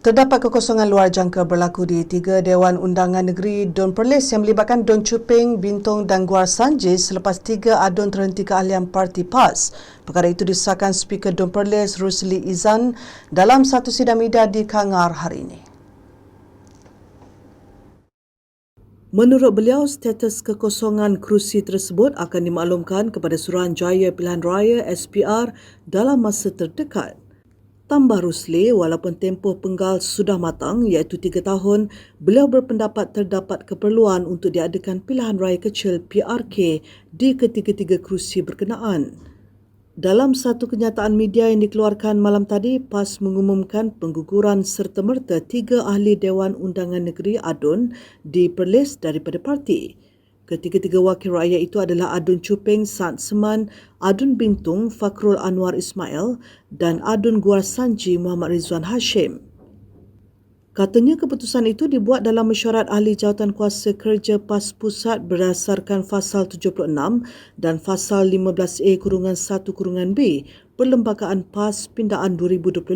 Terdapat kekosongan luar jangka berlaku di tiga Dewan Undangan Negeri Don Perlis yang melibatkan Don Chuping, Bintong dan Guar Sanjis selepas tiga adun terhenti keahlian parti PAS. Perkara itu disahkan Speaker Don Perlis Rusli Izan dalam satu sidang media di Kangar hari ini. Menurut beliau, status kekosongan kerusi tersebut akan dimaklumkan kepada Suruhanjaya Pilihan Raya SPR dalam masa terdekat. Tambah Rusli, walaupun tempoh penggal sudah matang iaitu tiga tahun, beliau berpendapat terdapat keperluan untuk diadakan pilihan raya kecil PRK di ketiga-tiga kerusi berkenaan. Dalam satu kenyataan media yang dikeluarkan malam tadi, PAS mengumumkan pengguguran serta-merta tiga ahli Dewan Undangan Negeri ADUN di Perlis daripada parti. Ketiga-tiga wakil rakyat itu adalah Adun Chupeng Sat Seman, Adun Bintung Fakrul Anwar Ismail dan Adun Guar Sanji Muhammad Rizwan Hashim. Katanya keputusan itu dibuat dalam mesyuarat ahli jawatan kuasa kerja PAS Pusat berdasarkan Fasal 76 dan Fasal 15A kurungan 1 kurungan B Perlembagaan PAS Pindaan 2025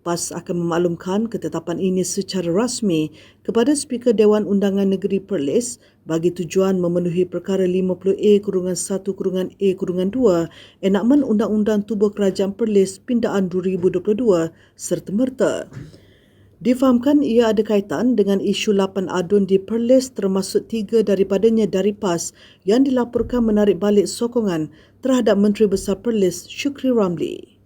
PAS akan memaklumkan ketetapan ini secara rasmi kepada Speaker Dewan Undangan Negeri Perlis bagi tujuan memenuhi perkara 50A kurungan 1 kurungan A kurungan 2 enakmen Undang-Undang Tubuh Kerajaan Perlis Pindaan 2022 serta merta. Difahamkan ia ada kaitan dengan isu 8 adun di Perlis termasuk tiga daripadanya dari PAS yang dilaporkan menarik balik sokongan terhadap Menteri Besar Perlis Syukri Ramli.